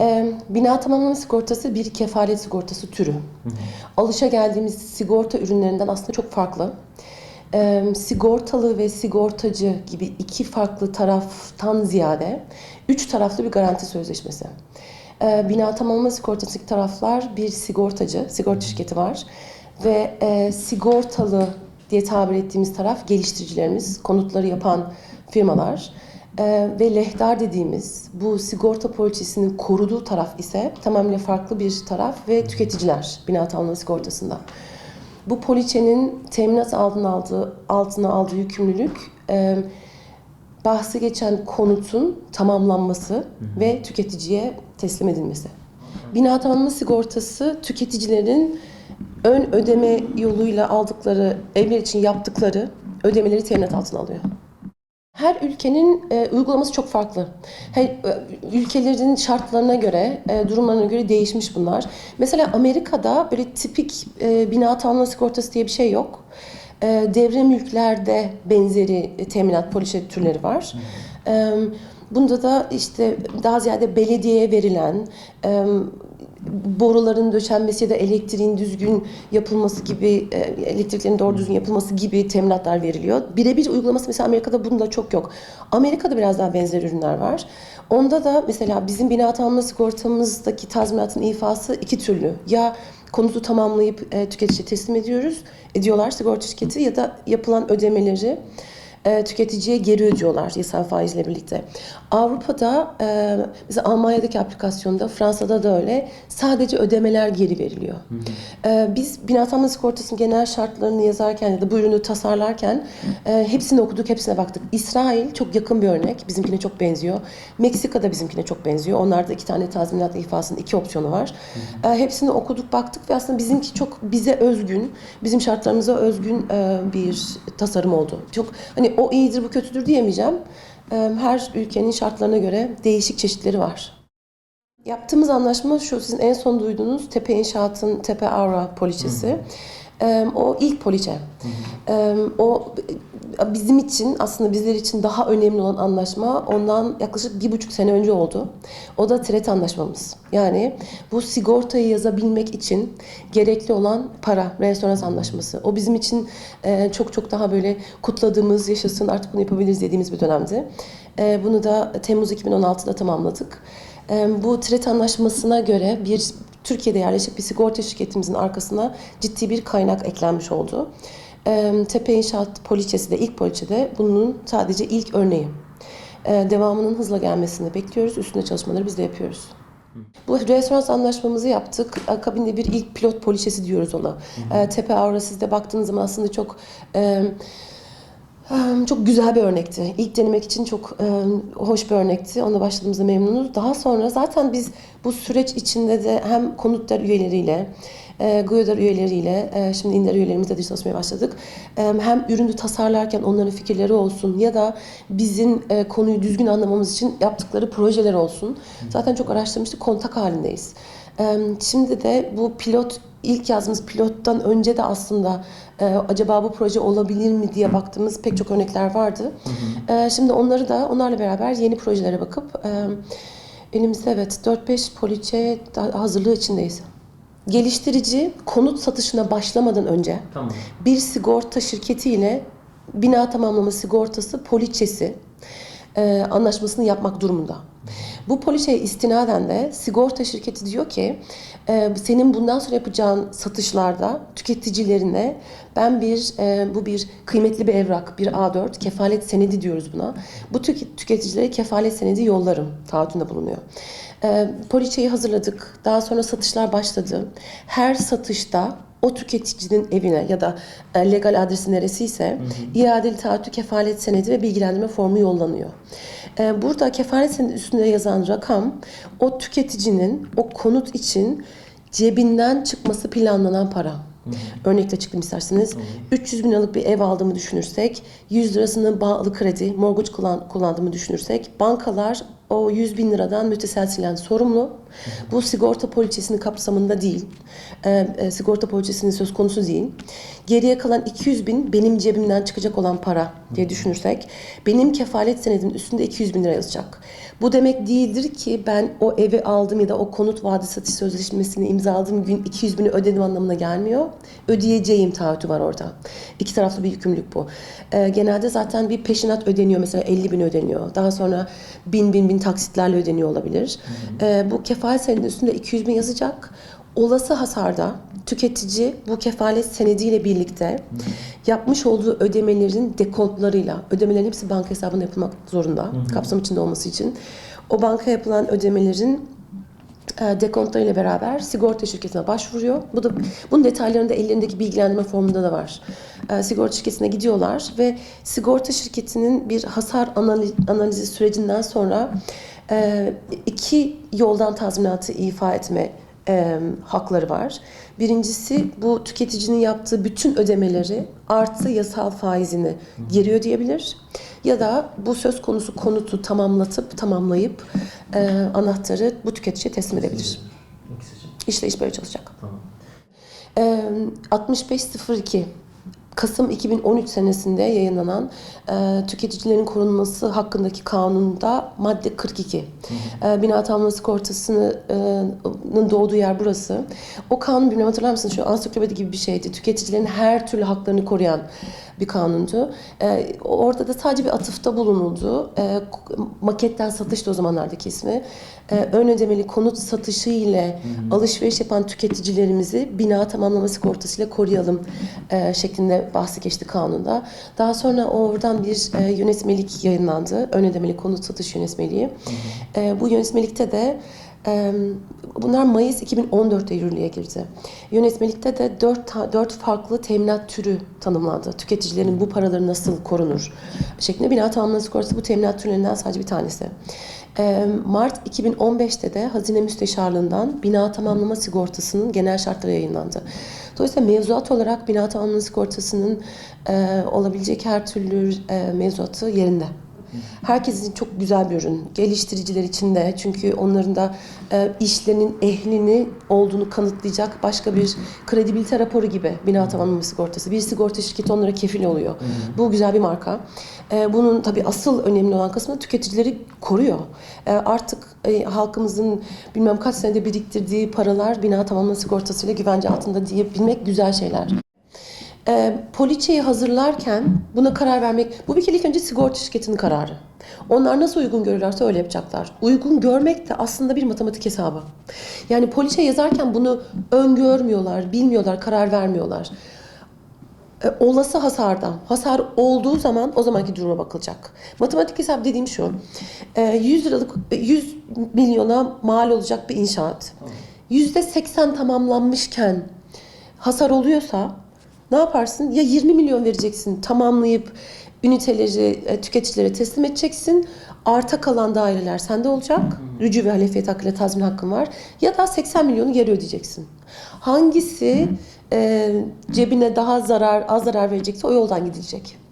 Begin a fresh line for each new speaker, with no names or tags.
Ee, bina tamamlama sigortası bir kefalet sigortası türü. Alışa geldiğimiz sigorta ürünlerinden aslında çok farklı. Ee, sigortalı ve sigortacı gibi iki farklı taraftan ziyade üç taraflı bir garanti sözleşmesi. Ee, bina tamamlama sigortasındaki taraflar bir sigortacı, sigorta şirketi var ve e, sigortalı diye tabir ettiğimiz taraf geliştiricilerimiz, konutları yapan firmalar. Ee, ve lehtar dediğimiz bu sigorta poliçesinin koruduğu taraf ise tamamıyla farklı bir taraf ve tüketiciler bina tamamlama sigortasında. Bu poliçenin teminat altına aldığı, altına aldığı yükümlülük e, bahsi geçen konutun tamamlanması ve tüketiciye teslim edilmesi. Bina tamamlama sigortası tüketicilerin ön ödeme yoluyla aldıkları evler için yaptıkları ödemeleri teminat altına alıyor. Her ülkenin e, uygulaması çok farklı. Her e, ülkelerin şartlarına göre, e, durumlarına göre değişmiş bunlar. Mesela Amerika'da böyle tipik e, bina tamamlama sigortası diye bir şey yok. E, devre mülklerde benzeri e, teminat poliçe türleri var. E, bunda da işte daha ziyade belediyeye verilen e, boruların döşenmesi ya da elektriğin düzgün yapılması gibi, e, elektriklerin doğru düzgün yapılması gibi teminatlar veriliyor. Birebir uygulaması mesela Amerika'da bunda çok yok. Amerika'da biraz daha benzer ürünler var. Onda da mesela bizim bina tamamlama sigortamızdaki tazminatın ifası iki türlü. Ya konutu tamamlayıp e, tüketiciye teslim ediyoruz, ediyorlar sigorta şirketi ya da yapılan ödemeleri e, tüketiciye geri ödüyorlar yasal faizle birlikte. Avrupa'da e, mesela Almanya'daki aplikasyonda Fransa'da da öyle sadece ödemeler geri veriliyor. E, biz bina tamamlama sigortasının genel şartlarını yazarken ya da bu ürünü tasarlarken e, hepsini okuduk, hepsine baktık. İsrail çok yakın bir örnek. Bizimkine çok benziyor. Meksika da bizimkine çok benziyor. Onlarda iki tane tazminat ifasının iki opsiyonu var. E, hepsini okuduk, baktık ve aslında bizimki çok bize özgün, bizim şartlarımıza özgün e, bir tasarım oldu. Çok hani o iyidir bu kötüdür diyemeyeceğim. E, Her ülkenin şartlarına göre değişik çeşitleri var. Yaptığımız anlaşma şu, sizin en son duyduğunuz Tepe İnşaat'ın Tepe Avra poliçesi. E, o ilk poliçe. E, o e, bizim için aslında bizler için daha önemli olan anlaşma ondan yaklaşık bir buçuk sene önce oldu. O da TRET anlaşmamız. Yani bu sigortayı yazabilmek için gerekli olan para, restoran anlaşması. O bizim için e, çok çok daha böyle kutladığımız, yaşasın artık bunu yapabiliriz dediğimiz bir dönemdi. E, bunu da Temmuz 2016'da tamamladık. E, bu TRET anlaşmasına göre bir Türkiye'de yerleşik bir sigorta şirketimizin arkasına ciddi bir kaynak eklenmiş oldu. Tepe İnşaat poliçesi de ilk poliçede bunun sadece ilk örneği. E, devamının hızla gelmesini bekliyoruz. Üstünde çalışmaları biz de yapıyoruz. Bu referans anlaşmamızı yaptık. Akabinde bir ilk pilot poliçesi diyoruz ona. E, Tepe Avra sizde baktığınız zaman aslında çok Çok güzel bir örnekti. İlk denemek için çok hoş bir örnekti. Ona başladığımızda memnunuz. Daha sonra zaten biz bu süreç içinde de hem konutlar üyeleriyle, e, GUYODAR üyeleriyle, e, şimdi İnder üyelerimizle de çalışmaya başladık. E, hem ürünü tasarlarken onların fikirleri olsun ya da bizim e, konuyu düzgün anlamamız için yaptıkları projeler olsun. Zaten çok araştırmıştık, kontak halindeyiz. E, şimdi de bu pilot ilk yazdığımız pilottan önce de aslında e, acaba bu proje olabilir mi diye baktığımız pek çok örnekler vardı. E, şimdi onları da onlarla beraber yeni projelere bakıp e, elimizde evet 4-5 poliçe hazırlığı içindeyiz. Geliştirici konut satışına başlamadan önce
Tamam.
bir sigorta şirketiyle bina tamamlama sigortası poliçesi e, anlaşmasını yapmak durumunda. Bu poliçeye istinaden de sigorta şirketi diyor ki e, senin bundan sonra yapacağın satışlarda tüketicilerine ben bir e, bu bir kıymetli bir evrak bir A4 kefalet senedi diyoruz buna. Bu tük- tüketicilere kefalet senedi yollarım taahhütünde bulunuyor. E, poliçeyi hazırladık. Daha sonra satışlar başladı. Her satışta o tüketicinin evine ya da e, legal adresi neresiyse iadeli taahhütü kefalet senedi ve bilgilendirme formu yollanıyor. E, Burada kefalet senedi üstünde yazan rakam o tüketicinin o konut için cebinden çıkması planlanan para. Örnekle çıktım isterseniz. 300 bin liralık bir ev aldığımı düşünürsek, 100 lirasını bağlı kredi, mortgage kullan, kullandığımı düşünürsek, bankalar o 100 bin liradan müteselsilen sorumlu. Bu sigorta poliçesinin kapsamında değil. Ee, e, sigorta poliçesinin söz konusu değil. Geriye kalan 200 bin benim cebimden çıkacak olan para diye düşünürsek benim kefalet senedimin üstünde 200 bin lira yazacak. Bu demek değildir ki ben o evi aldım ya da o konut vade satış sözleşmesini imzaladığım gün 200 bini ödedim anlamına gelmiyor. Ödeyeceğim taahhütü var orada. İki taraflı bir yükümlülük bu. Ee, genelde zaten bir peşinat ödeniyor. Mesela 50 bin ödeniyor. Daha sonra bin bin bin taksitlerle ödeniyor olabilir. Ee, bu kefalet senedinin üstünde 200 bin yazacak. Olası hasarda tüketici bu kefalet senediyle birlikte yapmış olduğu ödemelerin dekontlarıyla, ödemelerin hepsi banka hesabına yapılmak zorunda kapsam içinde olması için. O banka yapılan ödemelerin e, dekontlarıyla beraber sigorta şirketine başvuruyor. Bu da bunun detaylarında ellerindeki bilgilendirme formunda da var. E, sigorta şirketine gidiyorlar ve sigorta şirketinin bir hasar analiz, analizi sürecinden sonra e, iki yoldan tazminatı ifa etme e, hakları var. Birincisi bu tüketicinin yaptığı bütün ödemeleri artı yasal faizini geri ödeyebilir. Ya da bu söz konusu konutu tamamlatıp tamamlayıp e, anahtarı bu tüketiciye teslim edebilir.
İçin.
İşleyiş böyle çalışacak.
Tamam.
E, 6502 Kasım 2013 senesinde yayınlanan e, tüketicilerin korunması hakkındaki kanunda madde 42. E, bina tamamlama sigortasının doğduğu yer burası. O kanun bilmem hatırlar mısınız? Şu ansiklopedi gibi bir şeydi. Tüketicilerin her türlü haklarını koruyan bir kanundu. E, orada da sadece bir atıfta bulunuldu. E, maketten satış da o zamanlardaki ismi. E, ön ödemeli konut satışı ile alışveriş yapan tüketicilerimizi bina tamamlama sigortasıyla koruyalım e, şeklinde bahsi geçti kanunda. Daha sonra oradan bir e, yönetmelik yayınlandı. Ön ödemeli konut satış yönetmeliği. E, bu yönetmelikte de bunlar Mayıs 2014'te yürürlüğe girdi. Yönetmelikte de dört, dört farklı teminat türü tanımlandı. Tüketicilerin bu paraları nasıl korunur şeklinde bina tamamlama sigortası bu teminat türlerinden sadece bir tanesi. Mart 2015'te de Hazine Müsteşarlığından bina tamamlama sigortasının genel şartları yayınlandı. Dolayısıyla mevzuat olarak bina tamamlama sigortasının olabilecek her türlü mevzuatı yerinde. Herkes için çok güzel bir ürün. Geliştiriciler için de çünkü onların da e, işlerinin ehlini olduğunu kanıtlayacak başka bir kredibilite raporu gibi bina tamamlama sigortası. Bir sigorta şirketi onlara kefil oluyor. Bu güzel bir marka. E, bunun tabii asıl önemli olan kısmı tüketicileri koruyor. E, artık e, halkımızın bilmem kaç senede biriktirdiği paralar bina tamamlama sigortasıyla güvence altında diyebilmek güzel şeyler. E, poliçeyi hazırlarken buna karar vermek, bu bir kere ilk önce sigorta şirketinin kararı. Onlar nasıl uygun görürlerse öyle yapacaklar. Uygun görmek de aslında bir matematik hesabı. Yani poliçe yazarken bunu öngörmüyorlar, bilmiyorlar, karar vermiyorlar. E, olası hasardan, hasar olduğu zaman o zamanki duruma bakılacak. Matematik hesap dediğim şu, e, 100 liralık, e, 100 milyona mal olacak bir inşaat. %80 tamamlanmışken hasar oluyorsa ne yaparsın? Ya 20 milyon vereceksin tamamlayıp üniteleri e, tüketicilere teslim edeceksin. Arta kalan daireler sende olacak. Rücu ve halefiyet hakkıyla tazmin hakkın var. Ya da 80 milyonu geri ödeyeceksin. Hangisi e, cebine daha zarar az zarar verecekse o yoldan gidilecek.